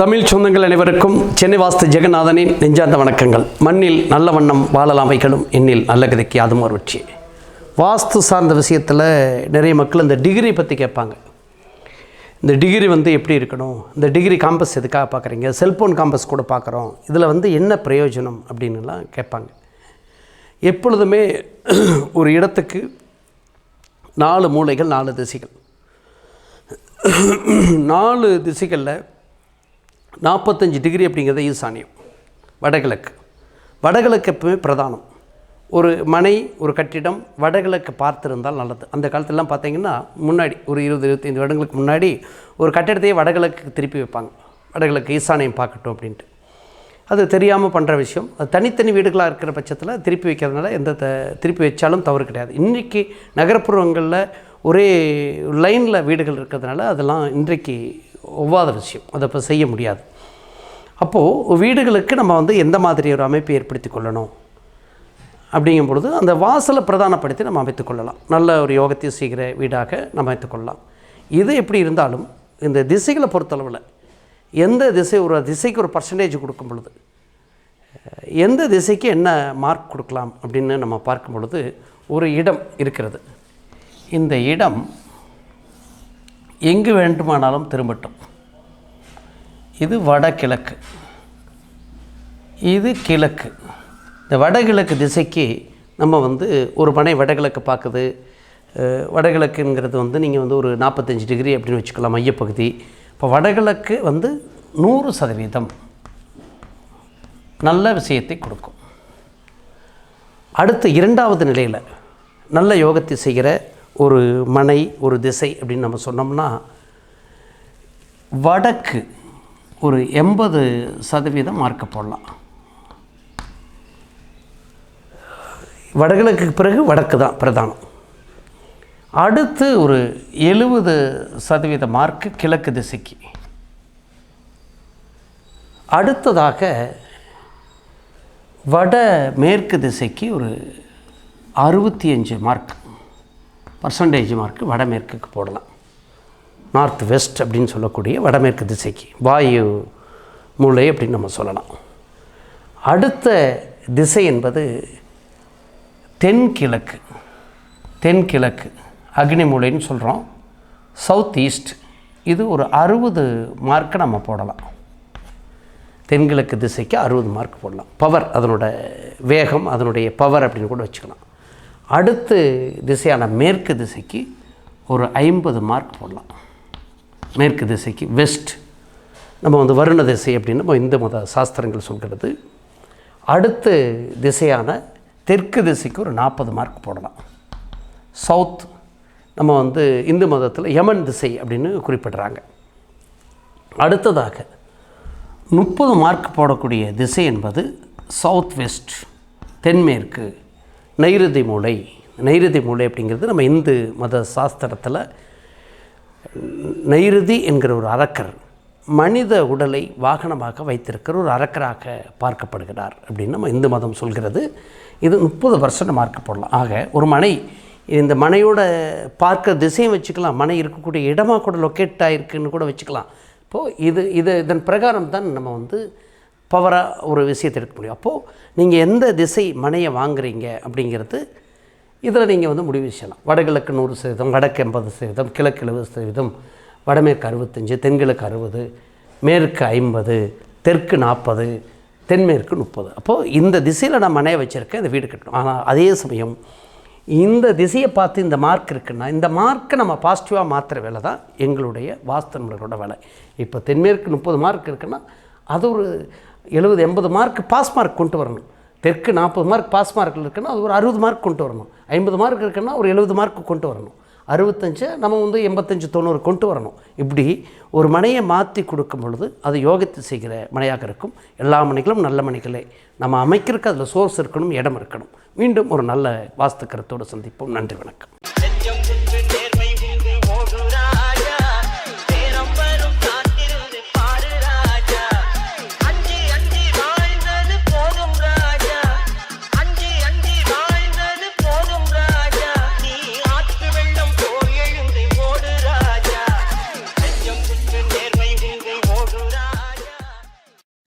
தமிழ் சொந்தங்கள் அனைவருக்கும் சென்னை வாஸ்து ஜெகநாதனின் நெஞ்சார்ந்த வணக்கங்கள். மண்ணில் நல்ல வண்ணம் வாழலாம் வைகளும் எண்ணில் நல்ல கதைக்கு அதுவும் ஒரு வெற்றி. வாஸ்து சார்ந்த விஷயத்தில் நிறைய மக்கள் இந்த டிகிரி பற்றி கேட்பாங்க. இந்த டிகிரி வந்து எப்படி இருக்கணும்? இந்த டிகிரி காம்பஸ் எதுக்காக பார்க்குறீங்க? செல்ஃபோன் காம்பஸ் கூட பார்க்குறோம். இதில் வந்து என்ன பிரயோஜனம் அப்படின்னுலாம் கேட்பாங்க. எப்பொழுதுமே ஒரு இடத்துக்கு நாலு மூலைகள் நாலு திசைகள். நாலு திசைகளில் நாற்பத்தஞ்சு டிகிரி அப்படிங்கிறது ஈசானியம். வடகிழக்கு. வடகிழக்கு எப்பவுமே பிரதானம். ஒரு மனை ஒரு கட்டிடம் வடகிழக்கு பார்த்திருந்தால் நல்லது. அந்த காலத்திலலாம் பார்த்தீங்கன்னா முன்னாடி ஒரு இருபது இருபத்தைந்து வருடங்களுக்கு முன்னாடி ஒரு கட்டிடத்தையே வடகிழக்கு திருப்பி வைப்பாங்க. வடகிழக்கு ஈசானியம் பார்க்கட்டும் அப்படின்ட்டு. அது தெரியாமல் பண்ணுற விஷயம். அது தனித்தனி வீடுகளாக இருக்கிற பட்சத்தில் திருப்பி வைக்கிறதுனால எந்த த திருப்பி வச்சாலும் தவறு கிடையாது. இன்றைக்கி நகர்ப்புறங்களில் ஒரே லைனில் வீடுகள் இருக்கிறதுனால அதெல்லாம் இன்றைக்கு ஒவ்வாத விஷயம். அதை இப்போ செய்ய முடியாது. அப்போது வீடுகளுக்கு நம்ம வந்து எந்த மாதிரி ஒரு அமைப்பை ஏற்படுத்தி கொள்ளணும்? அப்படிங்கும் பொழுது அந்த வாசலை பிரதானப்படுத்தி நம்ம அமைத்துக்கொள்ளலாம் நல்ல ஒரு யோகத்தை செய்கிற வீடாக நம்ம அமைத்துக்கொள்ளலாம் இது எப்படி இருந்தாலும் இந்த திசைகளை பொறுத்தளவில் எந்த திசை ஒரு திசைக்கு ஒரு பர்சன்டேஜ் கொடுக்கும் பொழுது எந்த திசைக்கு என்ன மார்க் கொடுக்கலாம் அப்படின்னு நம்ம பார்க்கும் பொழுது ஒரு இடம் இருக்கிறது. இந்த இடம் எங்கு வேண்டுமானாலும் திரும்பட்டும். இது வடகிழக்கு. இது கிழக்கு. இந்த வடகிழக்கு திசைக்கு நம்ம வந்து ஒரு பனை வடகிழக்கு பார்க்குது. வடகிழக்குங்கிறது வந்து நீங்கள் வந்து ஒரு நாற்பத்தஞ்சு டிகிரி அப்படின்னு வச்சுக்கலாம் மையப்பகுதி. இப்போ வடகிழக்கு வந்து நூறு சதவீதம் நல்ல விஷயத்தை கொடுக்கும். அடுத்து இரண்டாவது நிலையில் நல்ல யோகத்தை செய்கிற ஒரு மனை ஒரு திசை அப்படின்னு நம்ம சொன்னோம்னா வடக்கு ஒரு எண்பது சதவீதம் மார்க்க போடலாம். வடகிழக்கு பிறகு வடக்கு தான் பிரதானம். அடுத்து ஒரு எழுபது சதவீத மார்க்கு கிழக்கு திசைக்கு. அடுத்ததாக வட மேற்கு திசைக்கு ஒரு அறுபத்தி அஞ்சு மார்க் பர்சன்டேஜ் மார்க்கு வடமேற்குக்கு போடலாம். நார்த் வெஸ்ட் அப்படின்னு சொல்லக்கூடிய வடமேற்கு திசைக்கு வாயு மூலை அப்படின்னு நம்ம சொல்லலாம். அடுத்த திசை என்பது தென்கிழக்கு தென்கிழக்கு அக்னி மூலைன்னு சொல்கிறோம் சவுத் ஈஸ்ட் இது ஒரு அறுபது மார்க்கை நம்ம போடலாம். தென்கிழக்கு திசைக்கு அறுபது மார்க் போடலாம். பவர் அதனோட வேகம் அதனுடைய பவர் அப்படின்னு கூட வச்சுக்கலாம். அடுத்து திசையான மேற்கு திசைக்கு ஒரு ஐம்பது மார்க் போடலாம். மேற்கு திசைக்கு வெஸ்ட். நம்ம வந்து வருண திசை அப்படின்னு நம்ம இந்து மத சாஸ்திரங்கள் சொல்கிறது. அடுத்து திசையான தெற்கு திசைக்கு ஒரு நாற்பது மார்க் போடலாம். சவுத் நம்ம வந்து இந்து மதத்தில் யமன் திசை அப்படின்னு குறிப்பிடுறாங்க. அடுத்ததாக முப்பது மார்க் போடக்கூடிய திசை என்பது சவுத் வெஸ்ட் தென்மேற்கு நைருதி மூலை நைருதி மூலை அப்படிங்கிறது நம்ம இந்து மத சாஸ்திரத்தில் நைருதி என்கிற ஒரு அரக்கர் மனித உடலை வாகனமாக வைத்திருக்கிற ஒரு அரக்கராக பார்க்கப்படுகிறார் அப்படின்னு நம்ம இந்து மதம் சொல்கிறது. இது முப்பது பர்சன்ட் மார்க் போடலாம். ஆக ஒரு மனை இந்த மனையோட பார்க்க திசையும் வச்சுக்கலாம். மனை இருக்கக்கூடிய இடமாக கூட லொக்கேட் ஆகிருக்குன்னு கூட வச்சுக்கலாம். இப்போது இது இது இதன் பிரகாரம் தான் நம்ம வந்து பவராக ஒரு விஷயத்தை எடுக்க முடியும் அப்போது நீங்கள் எந்த திசை மனையை வாங்குறீங்க அப்படிங்கிறது இதில் நீங்கள் வந்து முடிவு செய்யலாம். வடகிழக்கு நூறு சதவீதம் வடக்கு எண்பது சதவீதம் கிழக்கு எழுபது சதவீதம் வடமேற்கு அறுபத்தஞ்சு தென்கிழக்கு அறுபது மேற்கு ஐம்பது தெற்கு நாற்பது தென்மேற்கு முப்பது. அப்போது இந்த திசையில் நான் மனையை வச்சுருக்கேன் இந்த வீடு கட்டணும். ஆனால் அதே சமயம் இந்த திசையை பார்த்து இந்த மார்க் இருக்குன்னா இந்த மார்க்கை நம்ம பாசிட்டிவாக மாற்றுற வேலை தான் எங்களுடைய வாஸ்து நண்பர்களோட வேலை. இப்போ தென்மேற்கு முப்பது மார்க் இருக்குன்னா அது ஒரு எழுபது எண்பது மார்க் பாஸ் மார்க் கொண்டு வரணும். தெற்கு நாற்பது மார்க் பாஸ் மார்க்கில் இருக்குன்னா அது ஒரு அறுபது மார்க் கொண்டு வரணும். ஐம்பது மார்க் இருக்குன்னா ஒரு எழுபது மார்க் கொண்டு வரணும். அறுபத்தஞ்சு நம்ம வந்து எண்பத்தஞ்சு தொண்ணூறு கொண்டு வரணும். இப்படி ஒரு மனையை மாற்றி கொடுக்கும் பொழுது அது யோகத்தை செய்கிற மனையாக இருக்கும். எல்லா மனைகளும் நல்ல மனைகளே நம்ம அமைக்கிறதுக்கு அதில் சோர்ஸ் இருக்கணும் இடம் இருக்கணும். மீண்டும் ஒரு நல்ல வாஸ்து கருத்தோடு சந்திப்போம். நன்றி வணக்கம்.